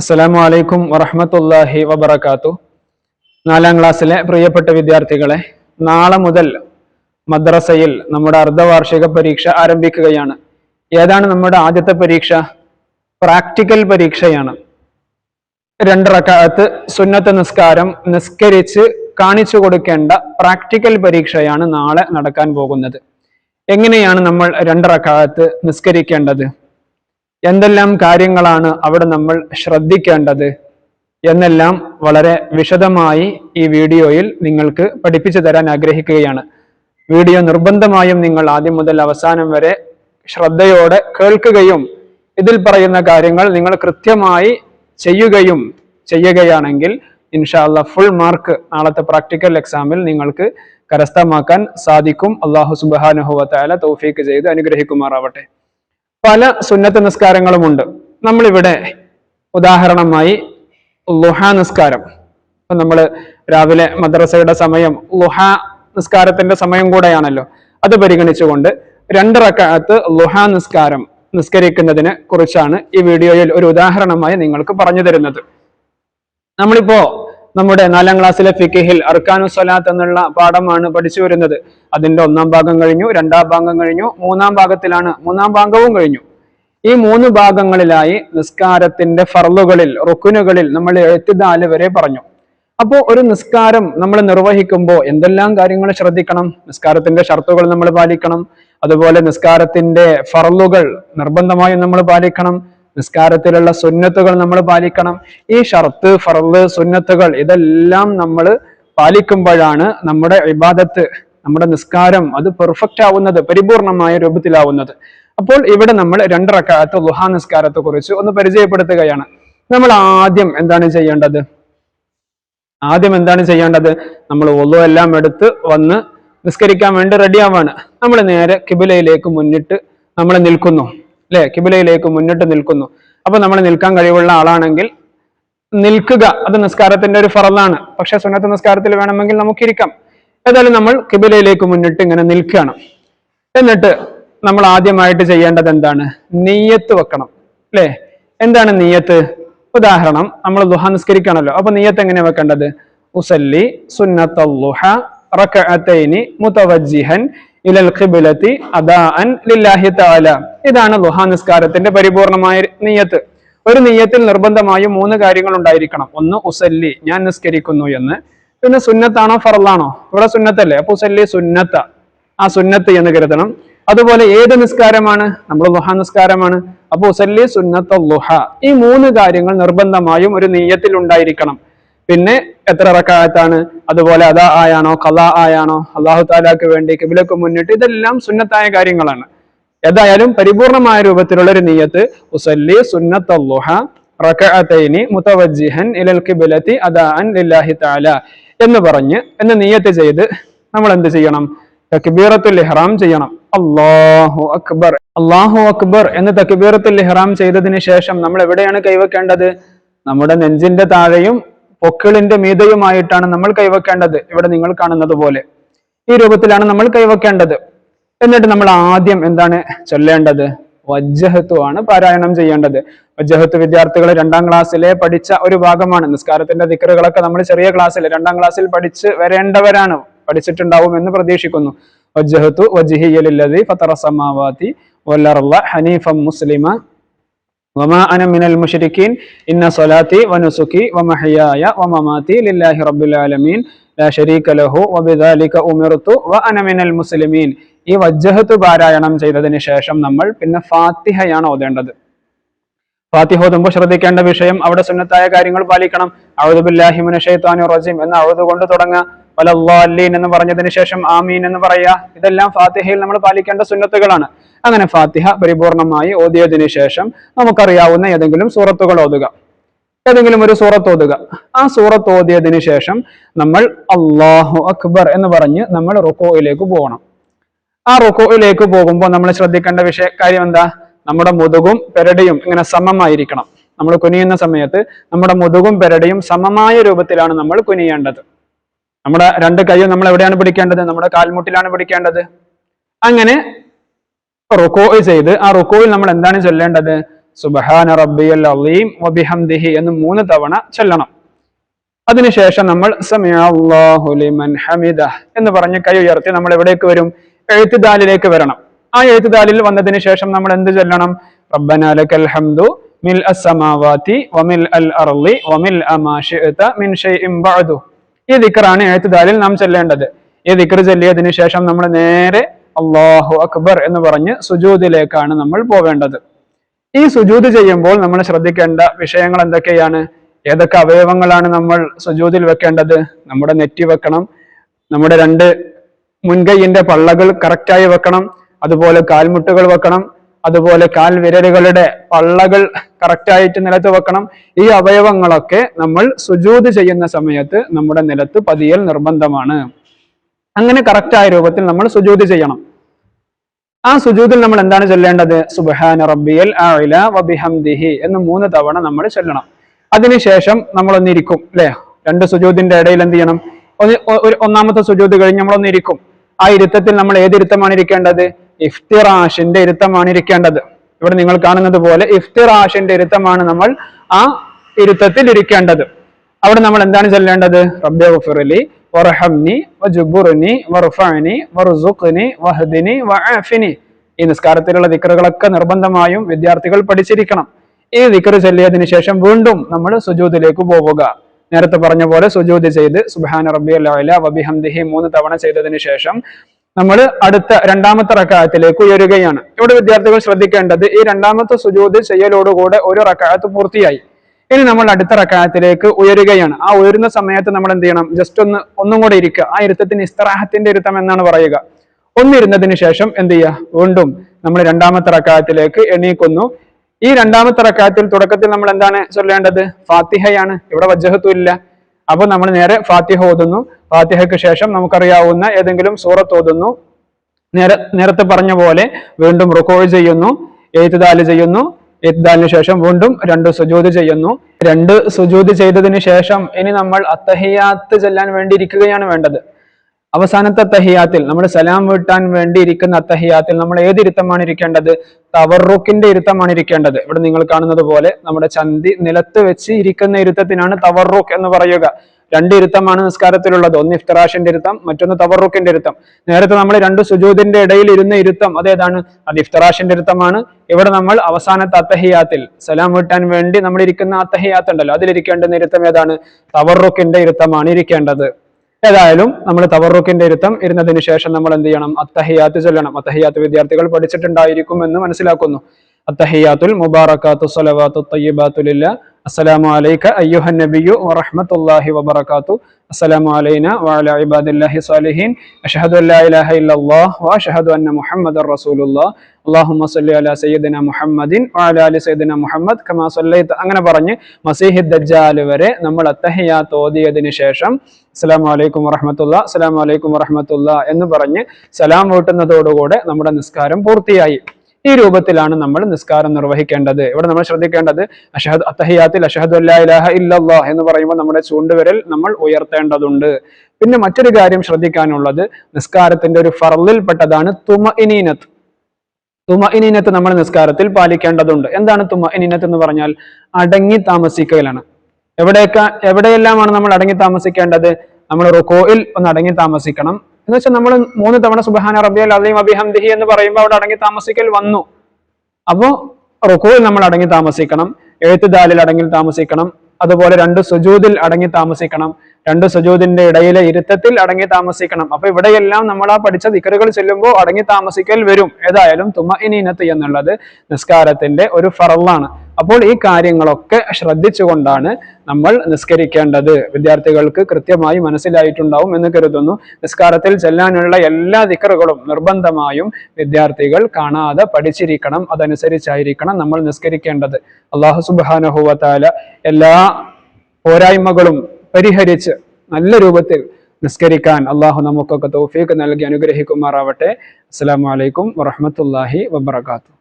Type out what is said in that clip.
അസ്സലാമു അലൈക്കും വറഹമത്തല്ലാഹി വബർക്കാത്തു നാലാം ക്ലാസ്സിലെ പ്രിയപ്പെട്ട വിദ്യാർത്ഥികളെ നാളെ മുതൽ മദ്രസയിൽ നമ്മുടെ അർദ്ധവാർഷിക പരീക്ഷ ആരംഭിക്കുകയാണ്. ഏതാണ് നമ്മുടെ ആദ്യത്തെ പരീക്ഷ? പ്രാക്ടിക്കൽ പരീക്ഷയാണ്. രണ്ട് റക്കാത്ത് സുന്നത്ത് നിസ്കാരം നിസ്കരിച്ച് കാണിച്ചു കൊടുക്കേണ്ട പ്രാക്ടിക്കൽ പരീക്ഷയാണ് നാളെ നടക്കാൻ പോകുന്നത്. എങ്ങനെയാണ് നമ്മൾ രണ്ട് റക്കാത്ത് നിസ്കരിക്കേണ്ടത്? എന്തെല്ലാം കാര്യങ്ങളാണ് അവിടെ നമ്മൾ ശ്രദ്ധിക്കേണ്ടത് എന്നെല്ലാം വളരെ വിശദമായി ഈ വീഡിയോയിൽ നിങ്ങൾക്ക് പഠിപ്പിച്ചു തരാൻ ആഗ്രഹിക്കുകയാണ്. വീഡിയോ നിർബന്ധമായും നിങ്ങൾ ആദ്യം മുതൽ അവസാനം വരെ ശ്രദ്ധയോടെ കേൾക്കുകയും ഇതിൽ പറയുന്ന കാര്യങ്ങൾ നിങ്ങൾ കൃത്യമായി ചെയ്യുകയും ചെയ്യുകയാണെങ്കിൽ ഇൻഷാല്ല ഫുൾ മാർക്ക് നാളത്തെ പ്രാക്ടിക്കൽ എക്സാമിൽ നിങ്ങൾക്ക് കരസ്ഥമാക്കാൻ സാധിക്കും. അള്ളാഹു സുബാനുഹുവത്തായ തൗഫീക്ക് ചെയ്ത് അനുഗ്രഹിക്കുമാറാവട്ടെ. പല സുന്നത്ത് നിസ്കാരങ്ങളുമുണ്ട് നമ്മളിവിടെ ഉദാഹരണമായി ലുഹ നിസ്കാരം. ഇപ്പൊ നമ്മൾ രാവിലെ മദ്രസയുടെ സമയം ലുഹ നിസ്കാരത്തിന്റെ സമയം കൂടെയാണല്ലോ. അത് പരിഗണിച്ചുകൊണ്ട് രണ്ട് റക്കാത്ത് ലുഹ നിസ്കാരം നിസ്കരിക്കുന്നതിനെ കുറിച്ചാണ് ഈ വീഡിയോയിൽ ഒരു ഉദാഹരണമായി നിങ്ങൾക്ക് പറഞ്ഞു തരുന്നത്. നമ്മളിപ്പോ നമ്മുടെ നാലാം ക്ലാസ്സിലെ ഫിക്കിഹിൽ അർക്കാനു സ്വലാത്ത് എന്നുള്ള പാഠമാണ് പഠിച്ചു വരുന്നത്. അതിന്റെ ഒന്നാം ഭാഗം കഴിഞ്ഞു രണ്ടാം ഭാഗം കഴിഞ്ഞു മൂന്നാം ഭാഗത്തിലാണ് മൂന്നാം ഭാഗവും കഴിഞ്ഞു. ഈ മൂന്ന് ഭാഗങ്ങളിലായി നിസ്കാരത്തിന്റെ ഫർളുകളിൽ റുക്കുനുകളിൽ നമ്മൾ എഴുത്തിദാൽ വരെ പറഞ്ഞു. അപ്പോൾ ഒരു നിസ്കാരം നമ്മൾ നിർവഹിക്കുമ്പോൾ എന്തെല്ലാം കാര്യങ്ങൾ ശ്രദ്ധിക്കണം? നിസ്കാരത്തിന്റെ ഷർത്തുകൾ നമ്മൾ പാലിക്കണം. അതുപോലെ നിസ്കാരത്തിന്റെ ഫർളുകൾ നിർബന്ധമായും നമ്മൾ പാലിക്കണം. നിസ്കാരത്തിലുള്ള സുന്നത്തുകൾ നമ്മൾ പാലിക്കണം. ഈ ഷർത്ത് ഫർൾ സുന്നത്തുകൾ ഇതെല്ലാം നമ്മൾ പാലിക്കുമ്പോഴാണ് നമ്മുടെ ഇബാദത്ത് നമ്മുടെ നിസ്കാരം അത് പെർഫെക്റ്റ് ആവുന്നത് പരിപൂർണമായ രൂപത്തിലാവുന്നത്. അപ്പോൾ ഇവിടെ നമ്മൾ രണ്ട് റക്കാലത്ത് ലുഹാ നിസ്കാരത്തെ കുറിച്ച് ഒന്ന് പരിചയപ്പെടുത്തുകയാണ്. നമ്മൾ ആദ്യം എന്താണ് ചെയ്യേണ്ടത്? ആദ്യം എന്താണ് ചെയ്യേണ്ടത്? നമ്മൾ ഒലു എല്ലാം എടുത്ത് വന്ന് നിസ്കരിക്കാൻ വേണ്ടി റെഡിയാവാണ് നമ്മൾ നേരെ കിബിലയിലേക്ക് മുന്നിട്ട് നമ്മൾ നിൽക്കുന്നു. അല്ലെ കിബിലയിലേക്ക് മുന്നിട്ട് നിൽക്കുന്നു. അപ്പൊ നമ്മൾ നിൽക്കാൻ കഴിവുള്ള ആളാണെങ്കിൽ നിൽക്കുക അത് നിസ്കാരത്തിന്റെ ഒരു ഫറലാണ് പക്ഷെ സുന്നത്ത് നിസ്കാരത്തിൽ വേണമെങ്കിൽ നമുക്കിരിക്കാം. ഏതായാലും നമ്മൾ കിബിലയിലേക്ക് മുന്നിട്ട് ഇങ്ങനെ നിൽക്കുകയാണ്. എന്നിട്ട് നമ്മൾ ആദ്യമായിട്ട് ചെയ്യേണ്ടത് എന്താണ്? നെയ്യത്ത് വെക്കണം. അല്ലേ എന്താണ് നെയ്യത്ത്? ഉദാഹരണം നമ്മൾ ദുഹ നിസ്കരിക്കണമല്ലോ അപ്പൊ നെയ്യത്ത് എങ്ങനെ വെക്കേണ്ടത്? ഉസല്ലി സുന്നത്തുഹ റകഅതൈനി മുതവജ്ജിഹൻ ഇലൽ ലില്ലാഹി തആല. ഇതാണ് ദുഹ നിസ്കാരത്തിന്റെ പരിപൂർണമായ നീയത്ത്. ഒരു നീയത്തിൽ നിർബന്ധമായും മൂന്ന് കാര്യങ്ങൾ ഉണ്ടായിരിക്കണം. ഒന്ന് ഉസല്ലി ഞാൻ നിസ്കരിക്കുന്നു എന്ന്. പിന്നെ സുന്നത്താണോ ഫറലാണോ ഇവിടെ സുന്നത്തല്ലേ. അപ്പൊ ഉസല്ലി സുന്നത്ത. ആ സുന്നത്ത് എന്ന് കരുതണം. അതുപോലെ ഏത് നിസ്കാരമാണ്? നമ്മൾ ലുഹ നിസ്കാരമാണ്. അപ്പൊ ഉസല്ലി സുന്നത്ത ഈ മൂന്ന് കാര്യങ്ങൾ നിർബന്ധമായും ഒരു നീയത്തിൽ ഉണ്ടായിരിക്കണം. പിന്നെ എത്ര റക്കായത്താണ്? അതുപോലെ അതാ ആയാണോ കല ആയാണോ അള്ളാഹു താലാക്ക് വേണ്ടി കിബിലക്ക് മുന്നിട്ട് ഇതെല്ലാം സുന്നത്തായ കാര്യങ്ങളാണ്. ഏതായാലും പരിപൂർണമായ രൂപത്തിലുള്ള ഒരു നീയത്ത് ഉസല്ലി സുന്നത്ത ലുഹ റകഅതൈനി മുതവജ്ജിഹൻ ഇലൽ ലില്ലാഹി എന്ന് പറഞ്ഞ് എന്ന് നീയത്ത് ചെയ്ത് നമ്മൾ എന്ത് ചെയ്യണം? തക്ബീറത്തുൽ ഇഹ്റാം ചെയ്യണം. അള്ളാഹു അക്ബർ. അള്ളാഹു അക്ബർ എന്ന് തക്ബീറത്തുൽ ഇഹ്റാം ചെയ്തതിന് ശേഷം നമ്മൾ എവിടെയാണ് കൈവെക്കേണ്ടത്? നമ്മുടെ നെഞ്ചിന്റെ താഴെയും പൊക്കിളിന്റെ മീതയുമായിട്ടാണ് നമ്മൾ കൈവെക്കേണ്ടത്. ഇവിടെ നിങ്ങൾ കാണുന്നത് പോലെ. ഈ രൂപത്തിലാണ് നമ്മൾ കൈവെക്കേണ്ടത്. എന്നിട്ട് നമ്മൾ ആദ്യം എന്താണ് ചൊല്ലേണ്ടത്? വജ്ജഹത്തു ആണ് പാരായണം ചെയ്യേണ്ടത്. വജ്ജഹത്ത് വിദ്യാർത്ഥികൾ രണ്ടാം ക്ലാസ്സിലെ പഠിച്ച ഒരു ഭാഗമാണ്. നിസ്കാരത്തിന്റെ ദിക്കറുകളൊക്കെ നമ്മൾ ചെറിയ ക്ലാസ്സിൽ രണ്ടാം ക്ലാസ്സിൽ പഠിച്ച് വരേണ്ടവരാണ്. പഠിച്ചിട്ടുണ്ടാവും എന്ന് പ്രതീക്ഷിക്കുന്നു. വജ്ജഹത്തു വജ്ഹിയലില്ലതി ഫത്തറ സമാവാതി വല്ലറുള്ള ഹനീഫം മുസ്ലിമ വമാ അന മിനൽ ഇന്ന ലില്ലാഹി ലാ ലഹു വബിദാലിക മിനൽ മുസ്ലിമീൻ. ഈ വജ്ജഹത്ത് പാരായണം ചെയ്തതിന് ശേഷം നമ്മൾ പിന്നെ ഫാത്തിഹയാണ് ഓതേണ്ടത്. ഫാത്തിഹ ഓതുമ്പോൾ ശ്രദ്ധിക്കേണ്ട വിഷയം അവിടെ സുന്നത്തായ കാര്യങ്ങൾ പാലിക്കണം. അഴുതുബില്ലാഹിമിന് ഷെയ്ത്താനു എന്ന് അഴുതുകൊണ്ട് തുടങ്ങാം. വലല്ലാലീൻ എന്ന് പറഞ്ഞതിന് ശേഷം ആമീൻ എന്ന് പറയാ ഇതെല്ലാം ഫാത്തിഹയിൽ നമ്മൾ പാലിക്കേണ്ട സുന്നത്തുകളാണ്. അങ്ങനെ ഫാത്തിഹ പരിപൂർണമായി ഓതിയതിനു ശേഷം നമുക്കറിയാവുന്ന ഏതെങ്കിലും സൂറത്തുകൾ ഓതുക. ഏതെങ്കിലും ഒരു സൂറത്ത് ഓതുക. ആ സൂറത്ത് ഓതിയതിനു ശേഷം നമ്മൾ അള്ളാഹു അക്ബർ എന്ന് പറഞ്ഞ് നമ്മൾ റുക്കോയിലേക്ക് പോകണം. ആ റുക്കോയിലേക്ക് പോകുമ്പോൾ നമ്മൾ ശ്രദ്ധിക്കേണ്ട വിഷയ കാര്യം എന്താ നമ്മുടെ മുതുകും പെരടിയും ഇങ്ങനെ സമമായിരിക്കണം. നമ്മൾ കുനിയുന്ന സമയത്ത് നമ്മുടെ മുതുകും പെരടിയും സമമായ രൂപത്തിലാണ് നമ്മൾ കുനിയേണ്ടത്. നമ്മുടെ രണ്ട് കൈയും നമ്മൾ എവിടെയാണ് പിടിക്കേണ്ടത്? നമ്മുടെ കാൽമുട്ടിലാണ് പിടിക്കേണ്ടത്. അങ്ങനെ റുക്കോ ചെയ്ത് ആ റുക്കോയിൽ നമ്മൾ എന്താണ് ചൊല്ലേണ്ടത്? സുബഹാന റബ്ബിയൽ അലീം വബിഹംദിഹി എന്ന് മൂന്ന് തവണ ചൊല്ലണം. അതിനുശേഷം നമ്മൾ സമിഅ അല്ലാഹു ലിമൻ ഹമിദ എന്ന് പറഞ്ഞ് കൈ ഉയർത്തി നമ്മൾ എവിടേക്ക് വരും? എഴുത്തുദാലിലേക്ക് വരണം. ആ എഴുത്തുദാലിൽ വന്നതിന് ശേഷം നമ്മൾ എന്ത് ചൊല്ലണം? റബ്ബന ലക്കൽ ഹംദു മിൽ അസ്സമാവാതി വമിൽ അൽ അർളി വമിൽ അമാ ശിഅത മിൻ ഷൈഇൻ ബഅദു. ഈ ദിക്റാണ് എഴുത്തുദാലിൽ നാം ചെല്ലേണ്ടത്. ഈ ദിക്ർ ചെല്ലിയതിനു ശേഷം നമ്മൾ നേരെ അള്ളാഹു അക്ബർ എന്ന് പറഞ്ഞ് സുജൂദിലേക്കാണ് നമ്മൾ പോവേണ്ടത്. ഈ സുജൂദ് ചെയ്യുമ്പോൾ നമ്മൾ ശ്രദ്ധിക്കേണ്ട വിഷയങ്ങൾ എന്തൊക്കെയാണ്? ഏതൊക്കെ അവയവങ്ങളാണ് നമ്മൾ സുജൂദിൽ വെക്കേണ്ടത്? നമ്മുടെ നെറ്റി വെക്കണം നമ്മുടെ രണ്ട് മുൻകൈയിന്റെ പള്ളകൾ കറക്റ്റായി വെക്കണം അതുപോലെ കാൽമുട്ടുകൾ വെക്കണം അതുപോലെ കാൽ വിരലുകളുടെ പള്ളകൾ കറക്റ്റായിട്ട് നിലത്ത് വെക്കണം. ഈ അവയവങ്ങളൊക്കെ നമ്മൾ സുജൂദ് ചെയ്യുന്ന സമയത്ത് നമ്മുടെ നിലത്ത് പതിയൽ നിർബന്ധമാണ്. അങ്ങനെ കറക്റ്റായ രൂപത്തിൽ നമ്മൾ സുജൂദ് ചെയ്യണം. ആ സുജൂദിൽ നമ്മൾ എന്താണ് ചൊല്ലേണ്ടത്? സുബ്ഹാന റബ്ബിയൽ ആഇല വബിഹംദിഹി എന്ന് മൂന്ന് തവണ നമ്മൾ ചൊല്ലണം. അതിനുശേഷം നമ്മൾ ഒന്നിരിക്കും അല്ലെ? രണ്ട് സുജൂദിന്റെ ഇടയിൽ എന്ത് ചെയ്യണം? ഒന്ന് ഒന്നാമത്തെ സുജൂദ് കഴിഞ്ഞ് നമ്മൾ ഒന്നിരിക്കും ആ ഇരുത്തത്തിൽ നമ്മൾ ഏത് ഇരുത്തമാണ് ഇരിക്കേണ്ടത്? ഇഫ്തിറാഷിന്റെ ഇരുത്തമാണ് ഇരിക്കേണ്ടത്. ഇവിടെ നിങ്ങൾ കാണുന്നത് പോലെ ഇഫ്തിറാഷിന്റെ ഇരുത്തമാണ് നമ്മൾ ആ ഇരുത്തത്തിൽ ഇരിക്കേണ്ടത്. അവിടെ നമ്മൾ എന്താണ് ചൊല്ലേണ്ടത്? റബ്ബെ ഈ നിസ്കാരത്തിലുള്ള ദിക്റുകളൊക്കെ നിർബന്ധമായും വിദ്യാർത്ഥികൾ പഠിച്ചിരിക്കണം. ഈ ദിക്റ് ചൊല്ലിയതിനു ശേഷം വീണ്ടും നമ്മൾ സുജൂദിലേക്ക് പോവുക. നേരത്തെ പറഞ്ഞ പോലെ സുജൂദ് ചെയ്ത് സുബ്ഹാന റബ്ബിയൽ അഅല വബിഹംദിഹി മൂന്ന് തവണ ചെയ്തതിനു ശേഷം നമ്മൾ അടുത്ത രണ്ടാമത്തെ റക്കായത്തിലേക്ക് ഉയരുകയാണ്. ഇവിടെ വിദ്യാർത്ഥികൾ ശ്രദ്ധിക്കേണ്ടത് ഈ രണ്ടാമത്തെ സുജൂദ് ചെയ്യലോടുകൂടെ ഒരു റക്കായത്ത് പൂർത്തിയായി. ഇനി നമ്മൾ അടുത്ത റക്കായത്തിലേക്ക് ഉയരുകയാണ്. ആ ഉയരുന്ന സമയത്ത് നമ്മൾ എന്ത് ചെയ്യണം? ജസ്റ്റ് ഒന്ന് ഒന്നും കൂടെ ഇരിക്കുക. ആ ഇരുത്തത്തിന് ഇസ്തറാഹത്തിന്റെ ഇരുത്തം എന്നാണ് പറയുക. ഒന്നിരുന്നതിന് ശേഷം എന്ത് ചെയ്യുക? വീണ്ടും നമ്മൾ രണ്ടാമത്തെ റക്കായത്തിലേക്ക് എണീക്കുന്നു. ഈ രണ്ടാമത്തെ റക്കായത്തിൽ തുടക്കത്തിൽ നമ്മൾ എന്താണ് ചൊല്ലേണ്ടത്? ഫാത്തിഹയാണ്. ഇവിടെ വജ്ജഹത്തും ഇല്ല. അപ്പൊ നമ്മൾ നേരെ ഫാത്തിഹ ഓതുന്നു. ഫാത്തിഹയ്ക്ക് ശേഷം നമുക്കറിയാവുന്ന ഏതെങ്കിലും സൂറത്ത് ഓതുന്നു. നേരെ നേരത്തെ പറഞ്ഞ പോലെ വീണ്ടും റുക്കോൾ ചെയ്യുന്നു എഴുത്തുദാൽ ചെയ്യുന്നു. എഴുത്തുദാലിന് ശേഷം വീണ്ടും രണ്ട് സുജൂത് ചെയ്യുന്നു. രണ്ട് സുജൂത് ചെയ്തതിന് ശേഷം ഇനി നമ്മൾ അത്തഹിയാത്ത് ചെല്ലാൻ വേണ്ടി ഇരിക്കുകയാണ് വേണ്ടത്. അവസാനത്തെ തഹിയാത്തിൽ നമ്മൾ സലാം വീട്ടാൻ വേണ്ടി ഇരിക്കുന്ന അത്തഹിയാത്തിൽ നമ്മൾ ഏത് ഇരുത്തമാണ് ഇരിക്കേണ്ടത്? തവറുക്കിന്റെ ഇരുത്തമാണ് ഇരിക്കേണ്ടത്. ഇവിടെ നിങ്ങൾ കാണുന്നത് പോലെ നമ്മുടെ ചന്തി നിലത്ത് വെച്ച് ഇരിക്കുന്ന ഇരുത്തത്തിനാണ് തവറുക്ക് എന്ന് പറയുക. രണ്ട് ഇരുത്തമാണ് നിസ്കാരത്തിലുള്ളത്. ഒന്ന് ഇഫ്തറാഷിന്റെ ഇരുത്തം മറ്റൊന്ന് തവറുക്കിന്റെ ഇരുത്തം. നേരത്തെ നമ്മൾ രണ്ട് സുജൂദിന്റെ ഇടയിൽ ഇരുന്ന ഇരുത്തം അതേതാണ് അത് ഇഫ്തറാഷിന്റെ ഇരുത്തമാണ്. ഇവിടെ നമ്മൾ അവസാനത്തെ അത്തഹിയാത്തിൽ സലാം വീട്ടാൻ വേണ്ടി നമ്മൾ ഇരിക്കുന്ന അത്തഹിയാത്ത് ഉണ്ടല്ലോ അതിലിരിക്കേണ്ടുന്ന ഇരുത്തം ഏതാണ്? തവറുക്കിന്റെ ഇരുത്തമാണ് ഇരിക്കേണ്ടത്. ഏതായാലും നമ്മൾ തവറുക്കിന്റെ ഇരുത്തം ഇരുന്നതിന് ശേഷം നമ്മൾ എന്ത് ചെയ്യണം? അത്തഹിയാത്ത് ചൊല്ലണം. അത്തഹിയാത്ത് വിദ്യാർത്ഥികൾ പഠിച്ചിട്ടുണ്ടായിരിക്കും എന്ന് മനസ്സിലാക്കുന്നു. അത്തഹിയാത്തുൽ മുബാറക്കാത്തു സലവാത്തു തയ്യബാത്തുലില്ല അസ്സലാമു അലൈക അയ്യുഹൻ നബിയു വറഹ്മത്തുള്ളാഹി വബറകാത്തു. അസ്സലാമു അലൈന വഅല ഇബാദില്ലാഹി സാലിഹീൻ. അഷ്ഹദു അല്ലാ ഇലാഹ ഇല്ലല്ലാഹ് വഅഷ്ഹദു അന്ന മുഹമ്മദർ റസൂലുള്ളാഹ്. അല്ലാഹുമ്മ സ്വല്ലി അലാ സയ്യിദിന മുഹമ്മദിൻ വഅല ആലി സയ്യിദിന മുഹമ്മദ് കമാ സല്ലൈത. അങ്ങനെ പറഞ്ഞു മസീഹി ദജ്ജാൽ വരെ നമ്മൾ അത്തഹിയാത്ത് ഓതിയതിനു ശേഷം അസ്സലാമു അലൈക്കും വറഹ്മത്തുള്ളാഹ് അസ്സലാമു അലൈക്കും വറഹ്മത്തുള്ളാഹ് എന്ന് പറഞ്ഞ് സലാം വീട്ടുന്നതോടുകൂടെ നമ്മുടെ നിസ്കാരം പൂർത്തിയായി. ഈ രൂപത്തിലാണ് നമ്മൾ നിസ്കാരം നിർവഹിക്കേണ്ടത്. ഇവിടെ നമ്മൾ ശ്രദ്ധിക്കേണ്ടത് അഷഹദ് അത്തഹിയാത്തിൽ അഷഹദ് ഇല്ലല്ലാഹ് എന്ന് പറയുമ്പോൾ നമ്മുടെ ചൂണ്ടുവിരൽ നമ്മൾ ഉയർത്തേണ്ടതുണ്ട്. പിന്നെ മറ്റൊരു കാര്യം ശ്രദ്ധിക്കാനുള്ളത് നിസ്കാരത്തിന്റെ ഒരു ഫറലിൽപ്പെട്ടതാണ് തുമ ഇനീനത്ത് തുമ ഇനീനത്ത് നമ്മൾ നിസ്കാരത്തിൽ പാലിക്കേണ്ടതുണ്ട്. എന്താണ് തുമ ഇനീനത്ത് എന്ന് പറഞ്ഞാൽ അടങ്ങി താമസിക്കലാണ്. എവിടെയൊക്കെ എവിടെയെല്ലാമാണ് നമ്മൾ അടങ്ങി താമസിക്കേണ്ടത്? നമ്മൾ റുക്കോയിൽ ഒന്ന് അടങ്ങി താമസിക്കണം. എന്ന് വെച്ചാൽ നമ്മൾ മൂന്ന് തവണ സുബഹാന റബ്ബിയൽ അലീം അബിഹംദിഹി എന്ന് പറയുമ്പോൾ അവിടെ അടങ്ങി താമസിക്കൽ വന്നു. അപ്പോൾ റുക്കോയിൽ നമ്മൾ അടങ്ങി താമസിക്കണം എഴുത്തുദാലിൽ അടങ്ങി താമസിക്കണം അതുപോലെ രണ്ട് സുജൂദിൽ അടങ്ങി താമസിക്കണം രണ്ട് സുജൂദിന്റെ ഇടയിലെ ഇരുത്തത്തിൽ അടങ്ങി താമസിക്കണം. അപ്പൊ ഇവിടെയെല്ലാം നമ്മൾ ആ പഠിച്ച ദിക്കറുകൾ ചെല്ലുമ്പോൾ അടങ്ങി താമസിക്കൽ വരും. ഏതായാലും തുമ ഇനീനത്ത് എന്നുള്ളത് നിസ്കാരത്തിന്റെ ഒരു ഫറലാണ് അപ്പോൾ ഈ കാര്യങ്ങളൊക്കെ ശ്രദ്ധിച്ചുകൊണ്ടാണ് നമ്മൾ നിസ്കരിക്കേണ്ടത് വിദ്യാർത്ഥികൾക്ക് കൃത്യമായി മനസ്സിലായിട്ടുണ്ടാവും എന്ന് കരുതുന്നു. നിസ്കാരത്തിൽ ചെല്ലാനുള്ള എല്ലാ ദിക്കറുകളും നിർബന്ധമായും വിദ്യാർത്ഥികൾ കാണാതെ പഠിച്ചിരിക്കണം അതനുസരിച്ചായിരിക്കണം നമ്മൾ നിസ്കരിക്കേണ്ടത്. അള്ളാഹു സുബാനഹുവത്താല എല്ലാ പോരായ്മകളും പരിഹരിച്ച് നല്ല രൂപത്തിൽ നിസ്കരിക്കാൻ അള്ളാഹു നമുക്കൊക്കെ തൗഫീഖ് നൽകി അനുഗ്രഹിക്കുമാറാവട്ടെ. അസ്സലാമു അലൈക്കും വറഹ്മത്തുള്ളാഹി വബറകാതുഹു.